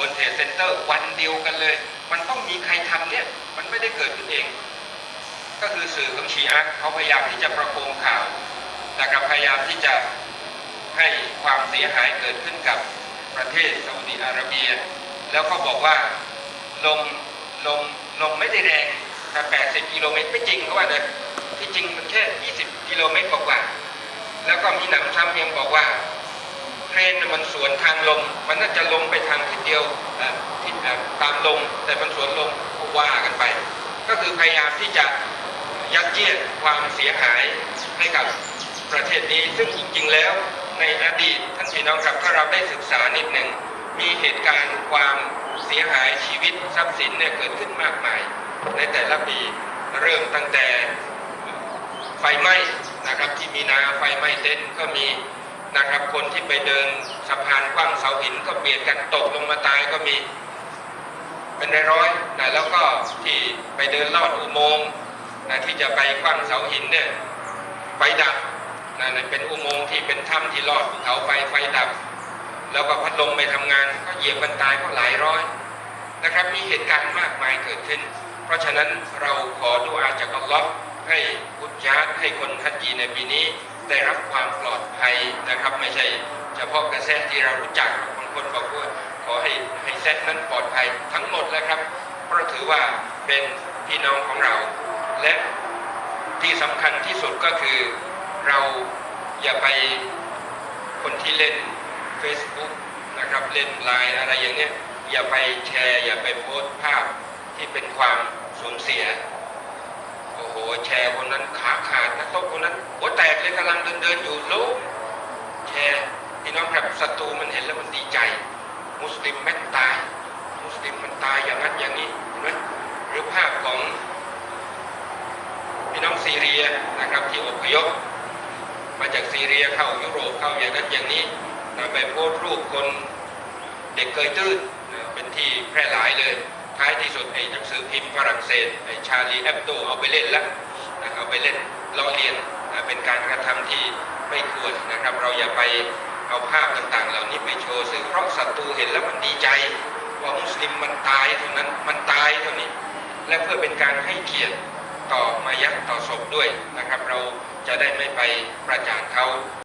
บนเทรดเซ็นเตอร์วันเดียวกันเลย มันต้องมีใครทำเนี่ย มันไม่ได้เกิดขึ้นเอง ก็คือสื่อของชีอะเขาพยายามที่จะประโคมข่าวนะครับพยายามที่จะให้ความเสียหายเกิดขึ้นกับประเทศซาอุดิอาระเบีย แล้วก็บอกว่าลมลมลมไม่ได้แรงแต่80 กิโลเมตรไม่จริงเขาว่านะที่จริงมันแค่ 20 กิโลเมตรกว่า แล้วก็มีหนำซ้ำยังบอกว่า เครนมันสวนทางลมมันน่าจะลงไปทางทิศเดียวทิศตามลมแต่มันสวนลมก็ว่ากันไป ก็คือพยายามที่จะยัดเยียดความเสียหายให้กับประเทศนี้ ซึ่งจริงๆแล้วในอดีตท่านพี่น้องครับถ้าเราได้ศึกษานิดหนึ่งมีเหตุการณ์ความเสียหายชีวิตทรัพย์สินเนี่ยเกิดขึ้นมากมาย ในแต่ละปีเริ่มตั้งแต่ไฟไหม้นะครับที่มีนาไฟไหม้เต็นก็มี นะครับ คนที่ไปเดินสะพานกว้างเสาหินก็เบียดกันตกลงมาตายก็มี เป็นร้อยๆนะแล้วก็ที่ไปเดินลอดอุโมงค์นะที่จะไปกว้างเสาหินเนี่ยไฟดับนะนั่นเป็นอุโมงค์ที่เป็นถ้ำที่ลอดภูเขาไปไฟดับ แล้วก็พัดลมไปทำงาน ก็เหยียบกันตายก็หลายร้อยนะครับมีเหตุการณ์มากมายเกิดขึ้น เพราะฉะนั้นเราขอดุอาจากอัลลอฮ์ให้อุจญาให้คนฮัจญีในปีนี้ ได้รับความปลอดภัย นะครับ ไม่ใช่เฉพาะกระแสที่เรารู้จักบางคนบอกว่าขอให้ให้แซดนั้นปลอดภัยทั้งหมดแล้วครับ เพราะถือว่าเป็นพี่น้องของเรา และที่สำคัญที่สุดก็คือเราอย่าไปคนที่เล่น Facebook นะครับเล่นไลน์อะไรอย่างเนี้ยอย่าไปแชร์ อย่าไปโพสต์ภาพที่เป็นความสูญเสียโอ้โหแชร์คนนั้นขาขาดนักโต๊ะคนนั้นหัวแตกเลยกำลังเดินเดินอยู่ล้มแชร์พี่น้องครับ ศัตรูมันเห็นแล้วมันดีใจ มุสลิมแม่งตาย มุสลิมมันตายอย่างนั้นอย่างนี้เห็นไหมหรือภาพของพี่น้องซีเรียนะครับที่อพยพมาจากซีเรียเข้ายุโรปเข้าอย่างนั้นอย่างนี้นะไปโพสรูปคนเด็กเคยตื้นนะเป็นที่แพร่หลายเลย ท้ายที่สุดไอ้หนังสือพิมพ์ฝรั่งเศสไอ้ชาลีแอบโตเอาไปเล่นแล้วนะเอาไปเล่นล้อเลียนนะเป็นการกระทำที่ไม่ควรนะครับ เราอย่าไป เอาภาพต่างๆ เหล่านี้ไปโชว์ซึ่งเพราะศัตรูเห็นแล้วมันดีใจ ว่ามุสลิมมันตายเท่านั้นมันตายเท่านี้ และเพื่อเป็นการให้เกียรติต่อมายักต่อศพด้วยนะครับ เราจะได้ไม่ไปประจานเขา